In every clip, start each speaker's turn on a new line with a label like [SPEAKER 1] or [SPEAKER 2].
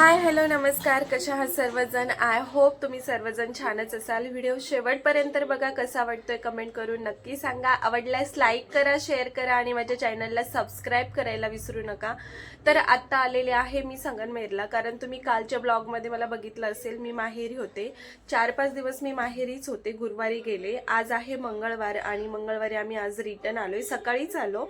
[SPEAKER 1] Hi hello नमस्कार. कशा आहात सर्वजण? आय होप तुम्ही सर्वजण छानच असाल. व्हिडिओ शेवटपर्यंत बघा कसा वाटतोय कमेंट करून नक्की सांगा. आवडल्यास लाईक करा शेअर करा आणि माझ्या चॅनलला सबस्क्राईब करायला विसरू नका. तर आत्ता आलेले आहे मी संगनमेरला कारण तुम्ही कालच्या ब्लॉगमध्ये मला बघितलं असेल मी माहेरी होते. चार पाच दिवस मी माहेरीच होते. गुरुवारी गेले. आज आहे मंगळवार आणि मंगळवारी आम्ही आज रिटर्न आलोय. सकाळीच आलो.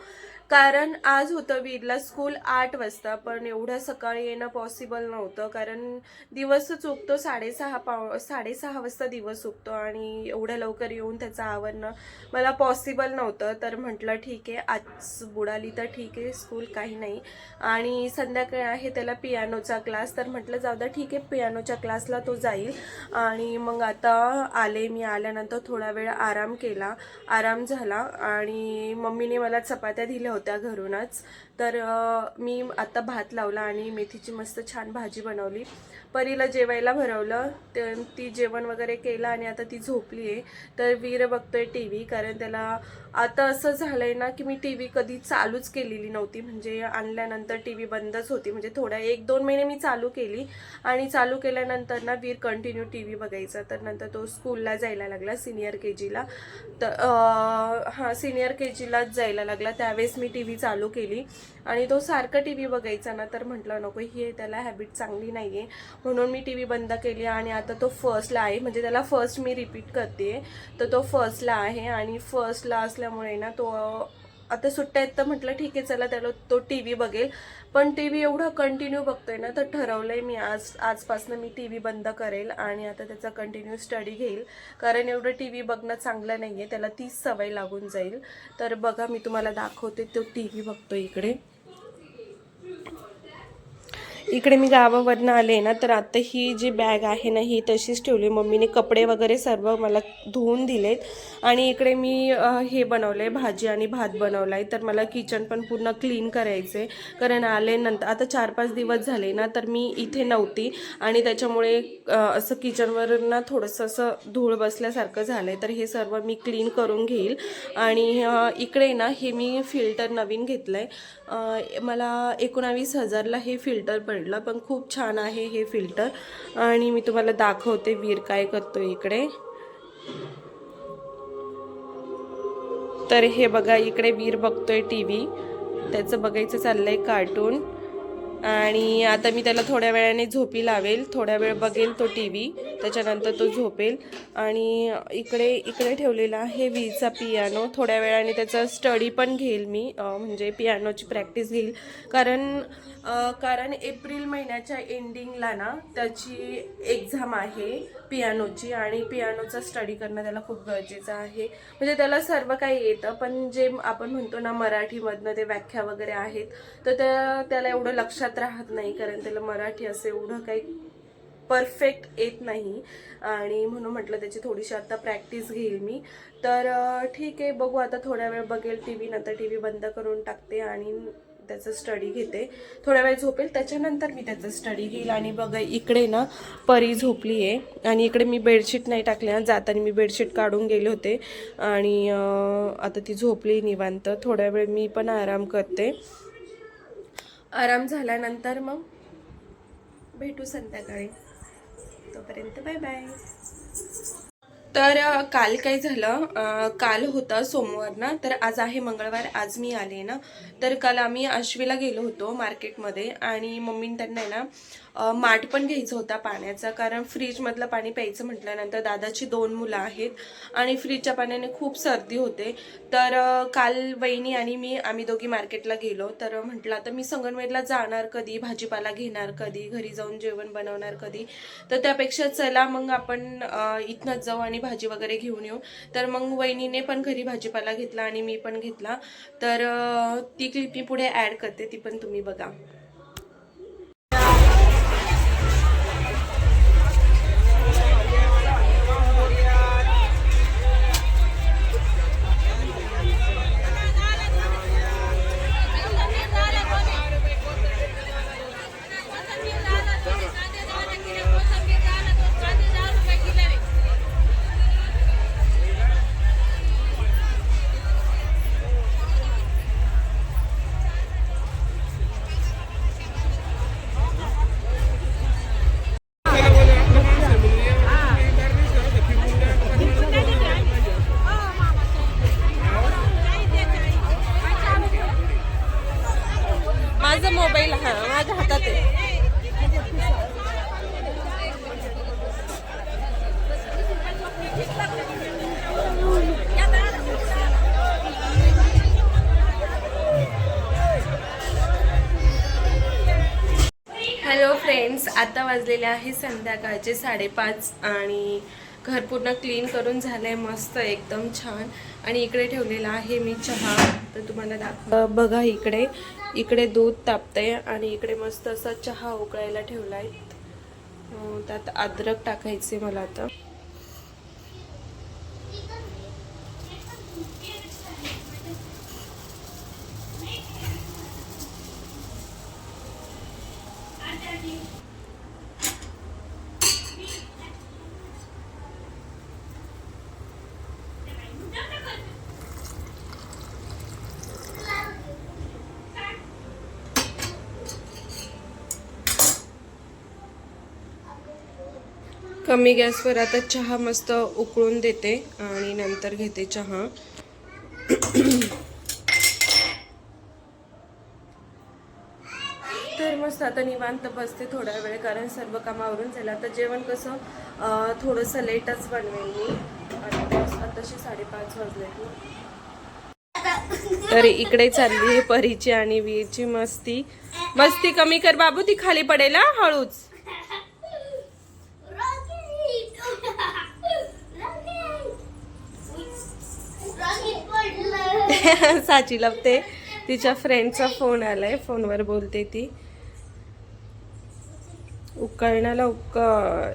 [SPEAKER 1] कारण आज होतं वीरला स्कूल आठ वाजता पण एवढं सकाळी येणं पॉसिबल नव्हतं. कारण दिवस चुकतो साडेसहा पाव साडेसहा वाजता दिवस चुकतो आणि एवढ्या लवकर येऊन त्याचं आवरणं मला पॉसिबल नव्हतं. तर म्हटलं ठीक आहे आज बुडाली तर ठीक आहे स्कूल काही नाही. आणि संध्याकाळी आहे त्याला पियानोचा क्लास तर म्हटलं जाऊ द्या ठीक आहे पियानोच्या क्लासला तो जाईल. आणि मग आता आले मी आल्यानंतर थोडा वेळ आराम केला. आराम झाला आणि मम्मीने मला चपात्या दिल्या होत्या. होत्या घरूनच. तर मी आता भात लावला आणि मेथीची मस्त छान भाजी बनवली. परीला जेवायला भरवलं तर ती जेवण वगैरे केलं आणि आता ती झोपली आहे. तर वीर बघतोय टी व्ही कारण त्याला आता असं झालंय ना की मी टी व्ही कधी चालूच केलेली नव्हती. म्हणजे आणल्यानंतर टी व्ही बंदच होती. म्हणजे थोड्या एक दोन महिने मी चालू केली आणि चालू केल्यानंतर ना वीर कंटिन्यू टी व्ही बघायचा. तर नंतर तो स्कूलला जायला लागला सिनियर के जीला तर हां सिनियर के जीलाच जायला लागला. त्यावेळेस मी टी व्ही चालू केली. आणि तो सारखं टी व्ही बघायचा ना तर म्हटलं नको ही त्याला हॅबिट चांगली नाही आहे म्हणून मी टी व्ही बंद केली आणि आता तो फर्स्टला आहे. म्हणजे त्याला फर्स्ट मी रिपीट करते. तर तो फर्स्टला आहे आणि फर्स्टला असल्यामुळे ना तो आता सुट्ट्या आहेत तर म्हटलं ठीक आहे चला त्याला तो टी व्ही बघेल. पण टी व्ही एवढं कंटिन्यू बघतोय ना तर ठरवलं आहे मी आज आजपासून मी टी व्ही बंद करेल आणि आता त्याचा कंटिन्यू स्टडी घेईल. कारण एवढं टी व्ही बघणं चांगलं नाही आहे त्याला तीच सवय लागून जाईल. तर बघा मी तुम्हाला दाखवते तो टी व्ही बघतो इकडे. इकडे मी गावावरनं आले ना तर आता ही जी बॅग आहे ना ही तशीच ठेवली. मम्मीने कपडे वगैरे सर्व मला धुवून दिलेत. आणि इकडे मी हे बनवलं आहे भाजी आणि भात बनवला आहे तर मला किचन पण पूर्ण क्लीन करायचे कारण आले नंतर आता चार पाच दिवस झाले ना तर मी इथे नव्हती. आणि त्याच्यामुळे असं किचनवर ना थोडंसं असं धूळ बसल्यासारखं झालं आहे तर हे सर्व मी क्लीन करून घेईल. आणि इकडे ना हे मी फिल्टर नवीन घेतलं आहे मला एकोणावीस हजारला हे फिल्टर पडलं पण खूप छान आहे हे फिल्टर आणि मी तुम्हाला दाखवते वीर काय करतो इकडे. तर हे बघा इकडे वीर बघतोय टी व्ही त्याचं बघायचं चाललंय कार्टून. आणि आता मी त्याला थोड्या वेळाने झोपी लावेल. थोड्या वेळ बघेल तो टी व्ही त्याच्यानंतर तो झोपेल. आणि इकडे इकडे ठेवलेला आहे वीचा पियानो थोड्या वेळाने त्याचा स्टडी पण घेईल मी म्हणजे पियानोची प्रॅक्टिस घेईल. कारण कारण एप्रिल महिन्याच्या एंडिंगला ना त्याची एक्झाम आहे पियानोची आणि पियानोचा स्टडी करणं त्याला खूप गरजेचं आहे. म्हणजे त्याला सर्व काही येतं पण जे आपण म्हणतो ना मराठीमधनं ते व्याख्या वगैरे आहेत तर त्या त्याला एवढं लक्षात राहत नाही कारण त्याला मराठी असं एवढं काही परफेक्ट येत नाही. आणि म्हणून म्हटलं त्याची थोडीशी आता प्रॅक्टिस घेईल मी. तर ठीक आहे बघू आता थोड्या वेळ बघेल टी व्ही नंतर टी व्ही बंद करून टाकते आणि त्याचं स्टडी घेते. थोड्या वेळ झोपेल त्याच्यानंतर मी त्याचं स्टडी घेईल. आणि बघा इकडे ना परी झोपली आहे आणि इकडे मी बेडशीट नाही टाकले ना जाताना मी बेडशीट काढून गेले होते. आणि आता ती झोपली निवांत. थोड्या वेळ मी पण आराम करते. आराम झाल्यानंतर मग भेटू संध्याकाळी. तोपर्यंत बाय बाय. तर काल काय झालं? काल होता सोमवार ना? तर आज आहे मंगळवार आज मी आले ना? तर काल आम्ही आश्वीला गेलो होतो मार्केटमध्ये आणि मम्मीने त्यांना आहे ना माठ पण घ्यायचा होता पाण्याचा कारण फ्रीजमधलं पाणी प्यायचं म्हटल्यानंतर दादाची दोन मुलं आहेत आणि फ्रीजच्या पाण्याने खूप सर्दी होते. तर काल वहिनी आणि मी आम्ही दोघी मार्केटला गेलो. तर म्हटलं आता मी संगनवेरला जाणार कधी? भाजीपाला घेणार कधी? घरी जाऊन जेवण बनवणार कधी? तर त्यापेक्षा चला मग आपण इथनंच जाऊ आणि भाजी वगैरे घेऊन येऊ. तर मग वहिनीने पण घरी भाजीपाला घेतला आणि मी पण घेतला. तर ती क्लिप मी पुढे ॲड करते ती पण तुम्ही बघा. वाजलेले आहे संध्याकाळचे साडेपाच आणि घर पूर्ण क्लीन करून झालंय मस्त एकदम छान. आणि इकडे ठेवलेला आहे मी चहा तर तुम्हाला दाखव बघा इकडे. इकडे दूध तापतंय आणि इकडे मस्त असा चहा उकळायला ठेवलाय. आहे त्यात अद्रक टाकायचे मला आता. कमी गॅसवर आता चहा मस्त उकळून देते आणि नंतर घेते चहा. तर मस्त आता निवांत बसते थोडा वेळ कारण सर्व कामावरून झालं. आता जेवण कसं थोडंसं लेटच बनवेल मी. आणि आताशी साडेपाच वाजले तर इकडे चालली आहे परीची आणि वीरची मस्ती. मस्ती कमी कर बाबू ती खाली पडेल हळूच. साची लपते तिच्या फ्रेंडचा फोन आलाय. फोनवर बोलते ती. उकळण्याला उकळ.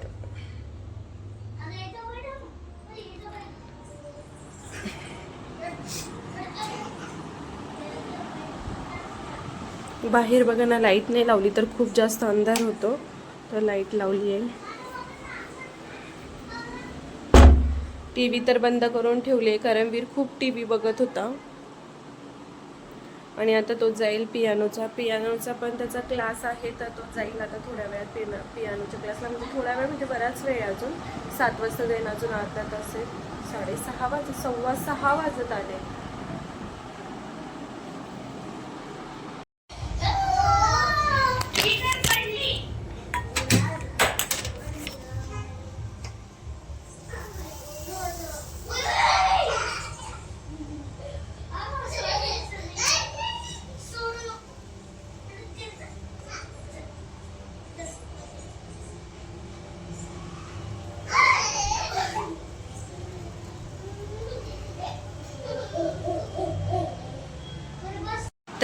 [SPEAKER 1] बाहेर बघा ना लाइट नाही लावली तर खूप जास्त अंधार होतो. तर लाइट लावली आहे. टी व्ही तर बंद करून ठेवले कारण वीर खूप टी व्ही बघत होता. आणि आता तो जाईल पियानोचा. पियानोचा पण त्याचा क्लास आहे तर तो जाईल आता थोड्या वेळात पिना पियानोच्या क्लासला. म्हणजे थोड्या वेळ म्हणजे बराच वेळ अजून. सात वाजता जाईल अजून अर्धा तास आहे. साडेसहा वाज सव्वा सहा वाजत आले.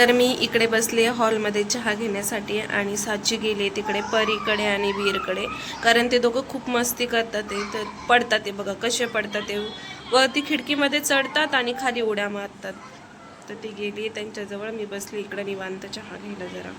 [SPEAKER 1] तर मी इकडे बसले हॉलमध्ये चहा घेण्यासाठी आणि साची गेले तिकडे परीकडे आणि वीरकडे. कारण ते दोघं खूप मस्ती करतात ते तर पडतात ते बघा कसे पडतात ते. वरती खिडकीमध्ये चढतात आणि खाली उड्या मारतात. तर ती गेली त्यांच्याजवळ मी बसली इकडे निवांत चहा घ्यायला जरा.